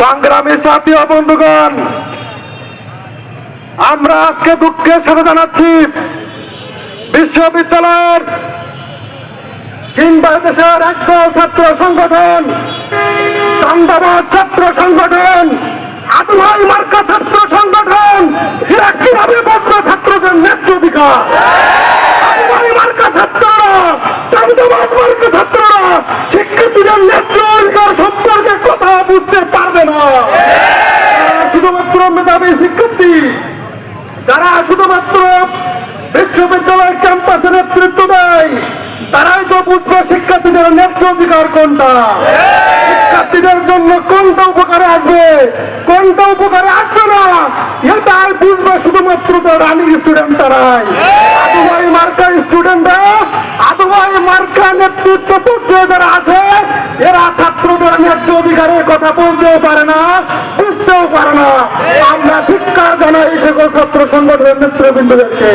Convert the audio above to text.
সংগ্রামী সাথী বন্ধুগণ, আমরা আজকে দুঃখের সাথে জানাচ্ছি, বিশ্ববিদ্যালয়ের কিংবা দেশের একদল ছাত্র সংগঠন, চান্দাবাদ ছাত্র সংগঠন আদুয়াই মার্কা ছাত্র সংগঠন কীভাবে বসবে ছাত্রদের ন্যায্য অধিকার আদুয়াই মার্কা ছাত্ররা চান্দাবাদ মার্কা ছাত্ররা শিক্ষার্থীদের ন্যায্য অধিকার সম্পর্কে কথা বুঝতে পারবে না তারা শুধুমাত্র মেধাবী শিক্ষার্থী, যারা শুধুমাত্র বিশ্ববিদ্যালয়ের ক্যাম্পাসে নেতৃত্ব দেয়, তারাই তো বুঝবে শিক্ষার্থীদের ন্যায্য অধিকার কোনটা। শিক্ষার্থীদের জন্য কোনটা উপকারে আসবে, কোনটা উপকারে আসবে না, এটাই বুঝবে শুধুমাত্র তো রানিং স্টুডেন্ট তারাই। আদুবাই মার্কা স্টুডেন্টরা আদুবাই মার্কা নেতৃত্ব পর্যায়ে যারা আছে, এরা ছাত্রদের ন্যায্য অধিকারের কথা বলতেও পারে না। বুঝতেও পারে না। আমরা ধিক্কার জানাই সকল ছাত্র সংগঠনের নেতৃবৃন্দদেরকে।